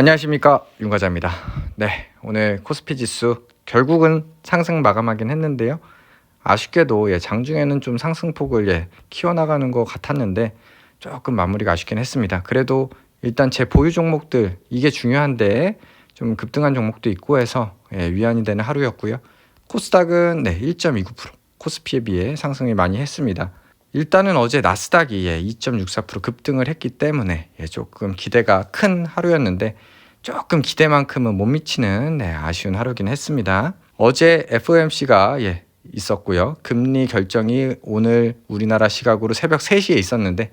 안녕하십니까 윤과자입니다. 네 오늘 코스피 지수 결국은 상승 마감하긴 했는데요. 아쉽게도 예, 장중에는 좀 상승폭을 예, 키워나가는 것 같았는데 조금 마무리가 아쉽긴 했습니다. 그래도 일단 제 보유 종목들 이게 중요한데 좀 급등한 종목도 있고 해서 예, 위안이 되는 하루였고요. 코스닥은 네 1.29% 코스피에 비해 상승이 많이 했습니다. 일단은 어제 나스닥이 예, 2.64% 급등을 했기 때문에 예, 조금 기대가 큰 하루였는데 조금 기대만큼은 못 미치는 네, 아쉬운 하루긴 했습니다. 어제 FOMC가 예, 있었고요. 금리 결정이 오늘 우리나라 시각으로 새벽 3시에 있었는데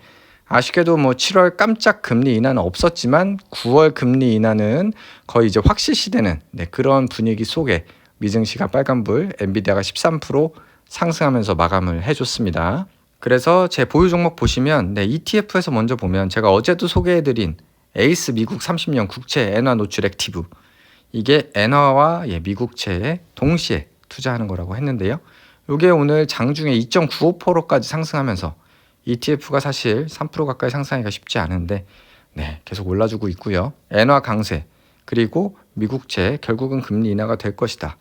아쉽게도 뭐 7월 깜짝 금리 인하는 없었지만 9월 금리 인하는 거의 이제 확실시되는 네, 그런 분위기 속에 미증시가 빨간불, 엔비디아가 13% 상승하면서 마감을 해줬습니다. 그래서 제 보유 종목 보시면 네, ETF에서 먼저 보면 제가 어제도 소개해드린 에이스 미국 30년 국채 엔화 노출 액티브 이게 엔화와 예, 미국채에 동시에 투자하는 거라고 했는데요. 이게 오늘 장중에 2.95%까지 상승하면서 ETF가 사실 3% 가까이 상승하기가 쉽지 않은데 네, 계속 올라주고 있고요. 엔화 강세 그리고 미국채 결국은 금리 인하가 될 것이다.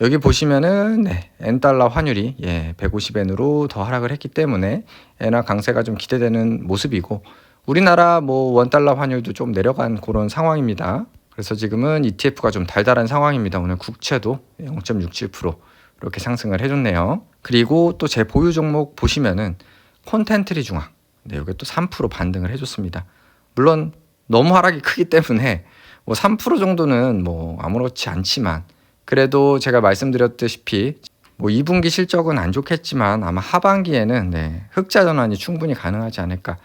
여기 보시면은 네, 엔달러 환율이 예, 150엔으로 더 하락을 했기 때문에 엔화 강세가 좀 기대되는 모습이고 우리나라 뭐 원 달러 환율도 좀 내려간 그런 상황입니다. 그래서 지금은 ETF가 좀 달달한 상황입니다. 오늘 국채도 0.67% 이렇게 상승을 해줬네요. 그리고 또 제 보유 종목 보시면은 콘텐트리 중앙 네, 이게 또3% 반등을 해줬습니다. 물론 너무 하락이 크기 때문에 뭐 3% 정도는 뭐 아무렇지 않지만 그래도 제가 말씀드렸다시피 뭐 2분기 실적은 안 좋겠지만 아마 하반기에는 네, 흑자 전환이 충분히 가능하지 않을까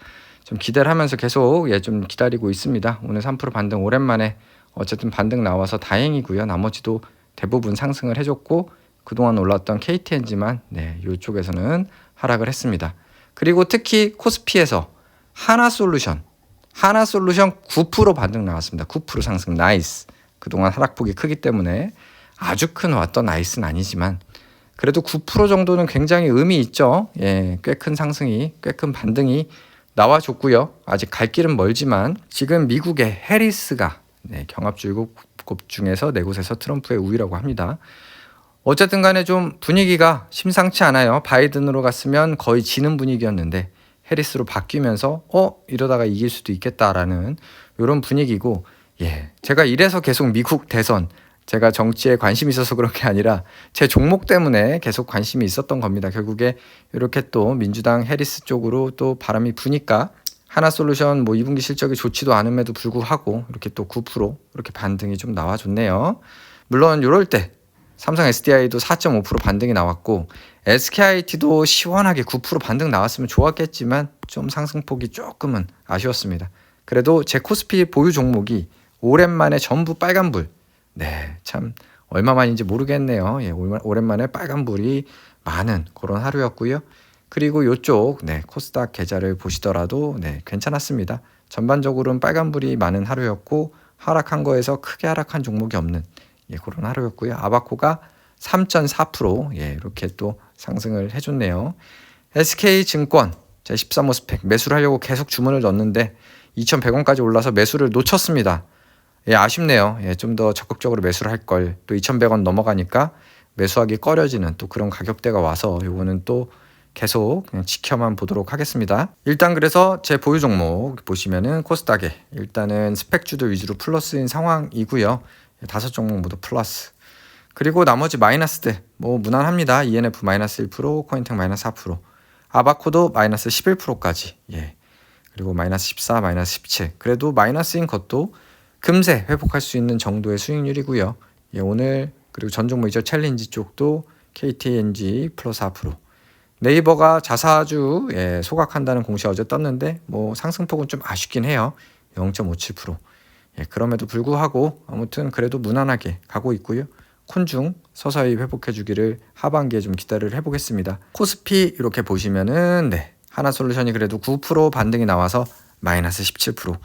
좀 기대를 하면서 계속 예, 좀 기다리고 있습니다. 오늘 3% 반등 오랜만에 어쨌든 반등 나와서 다행이고요. 나머지도 대부분 상승을 해줬고 그동안 올랐던 KTNG만 네, 이쪽에서는 하락을 했습니다. 그리고 특히 코스피에서 하나솔루션 하나솔루션 9% 반등 나왔습니다. 9% 상승 나이스. 그동안 하락폭이 크기 때문에 아주 큰 왔던 나이스는 아니지만 그래도 9% 정도는 굉장히 의미 있죠. 예, 꽤 큰 상승이 꽤 큰 반등이 나와줬고요. 아직 갈 길은 멀지만 지금 미국의 해리스가 네, 경합주의국 중에서 네 곳에서 트럼프의 우위라고 합니다. 어쨌든 간에 좀 분위기가 심상치 않아요. 바이든으로 갔으면 거의 지는 분위기였는데 해리스로 바뀌면서 어 이러다가 이길 수도 있겠다라는 이런 분위기고 예 제가 이래서 계속 미국 대선 제가 정치에 관심이 있어서 그런 게 아니라 제 종목 때문에 계속 관심이 있었던 겁니다. 결국에 이렇게 또 민주당 해리스 쪽으로 또 바람이 부니까 하나솔루션 뭐 2분기 실적이 좋지도 않음에도 불구하고 이렇게 또 9% 이렇게 반등이 좀 나와줬네요. 물론 이럴 때 삼성 SDI도 4.5% 반등이 나왔고 SKIT도 시원하게 9% 반등 나왔으면 좋았겠지만 좀 상승폭이 조금은 아쉬웠습니다. 그래도 제 코스피 보유 종목이 오랜만에 전부 빨간불. 네, 참 얼마만인지 모르겠네요. 예, 오랜만에 빨간불이 많은 그런 하루였고요. 그리고 이쪽 네, 코스닥 계좌를 보시더라도 네, 괜찮았습니다. 전반적으로는 빨간불이 많은 하루였고 하락한 거에서 크게 하락한 종목이 없는 예, 그런 하루였고요. 아바코가 3.4% 예, 이렇게 또 상승을 해줬네요. SK증권 제 13호 스펙 매수를 하려고 계속 주문을 넣었는데 2,100원까지 올라서 매수를 놓쳤습니다. 예, 아쉽네요. 예, 좀 더 적극적으로 매수를 할 걸. 또 2,100원 넘어가니까 매수하기 꺼려지는 또 그런 가격대가 와서 요거는 또 계속 그냥 지켜만 보도록 하겠습니다. 일단 그래서 제 보유 종목 보시면은 코스닥에 일단은 스펙주도 위주로 플러스인 상황이고요. 다섯 종목 모두 플러스. 그리고 나머지 마이너스들 뭐 무난합니다. ENF 마이너스 1%, 코인텍 마이너스 4%, 아바코도 마이너스 11%까지. 예. 그리고 마이너스 14, 마이너스 17. 그래도 마이너스인 것도 금세 회복할 수 있는 정도의 수익률이고요. 예, 오늘 그리고 전 종목이죠. 챌린지 쪽도 KTNG 플러스 4%. 네이버가 자사주 예, 소각한다는 공시 어제 떴는데 뭐 상승폭은 좀 아쉽긴 해요. 0.57%. 예, 그럼에도 불구하고 아무튼 그래도 무난하게 가고 있고요. 콘중 서서히 회복해 주기를 하반기에 좀 기대를 해보겠습니다. 코스피 이렇게 보시면은 네 하나솔루션이 그래도 9% 반등이 나와서 마이너스 17%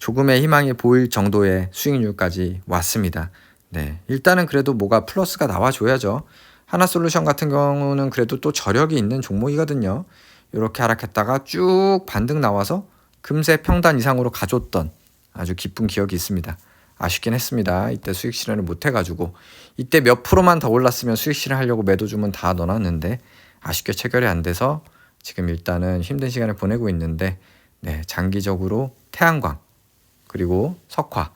조금의 희망이 보일 정도의 수익률까지 왔습니다. 네 일단은 그래도 뭐가 플러스가 나와줘야죠. 하나 솔루션 같은 경우는 그래도 또 저력이 있는 종목이거든요. 이렇게 하락했다가 쭉 반등 나와서 금세 평단 이상으로 가줬던 아주 기쁜 기억이 있습니다. 아쉽긴 했습니다. 이때 수익 실현을 못 해가지고 이때 몇 프로만 더 올랐으면 수익 실현하려고 매도 주문 다 넣어놨는데 아쉽게 체결이 안 돼서 지금 일단은 힘든 시간을 보내고 있는데 네, 장기적으로 태양광 그리고 석화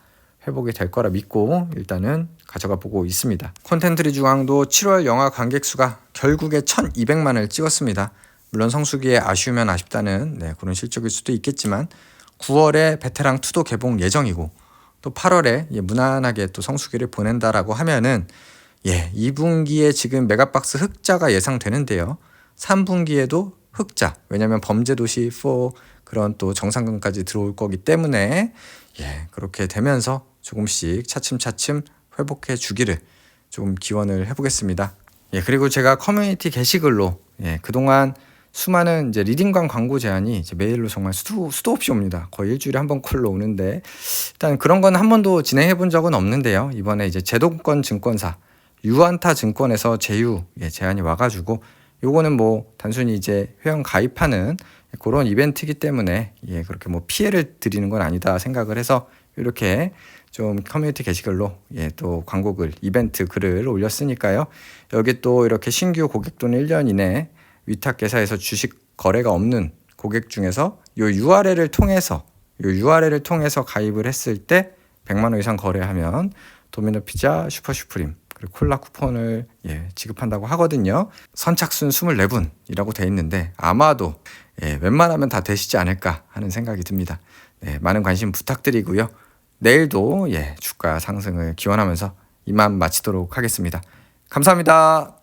회복이 될 거라 믿고 일단은 가져가 보고 있습니다. 콘텐트리 중앙도 7월 영화 관객 수가 결국에 1,200만을 찍었습니다. 물론 성수기에 아쉬우면 아쉽다는 네, 그런 실적일 수도 있겠지만 9월에 베테랑 2도 개봉 예정이고 또 8월에 예, 무난하게 또 성수기를 보낸다라고 하면은 예, 2분기에 지금 메가박스 흑자가 예상되는데요. 3분기에도 흑자. 왜냐면 범죄도시 4 그런 또 정상근까지 들어올 거기 때문에 예, 그렇게 되면서 조금씩 차츰차츰 회복해 주기를 좀 기원을 해보겠습니다. 예, 그리고 제가 커뮤니티 게시글로 예, 그동안 수많은 이제 리딩관 광고 제안이 이제 메일로 정말 수도, 수도 없이 옵니다. 거의 일주일에 한 번 콜로 오는데 일단 그런 건 한 번도 진행해 본 적은 없는데요. 이번에 이제 제도권 증권사 유안타 증권에서 제휴 예, 제안이 와가지고 요거는 뭐 단순히 이제 회원 가입하는 그런 이벤트이기 때문에 예, 그렇게 뭐 피해를 드리는 건 아니다 생각을 해서 이렇게 좀 커뮤니티 게시글로 예, 또 광고 글 이벤트 글을 올렸으니까요. 여기 또 이렇게 신규 고객 또는 1년 이내 위탁 계사에서 주식 거래가 없는 고객 중에서 요 URL을 통해서 요 URL을 통해서 가입을 했을 때 100만 원 이상 거래하면 도미노 피자 슈퍼 슈프림 콜라 쿠폰을 예, 지급한다고 하거든요. 선착순 24분이라고 돼 있는데 아마도 예, 웬만하면 다 되시지 않을까 하는 생각이 듭니다. 네, 많은 관심 부탁드리고요. 내일도 예, 주가 상승을 기원하면서 이만 마치도록 하겠습니다. 감사합니다.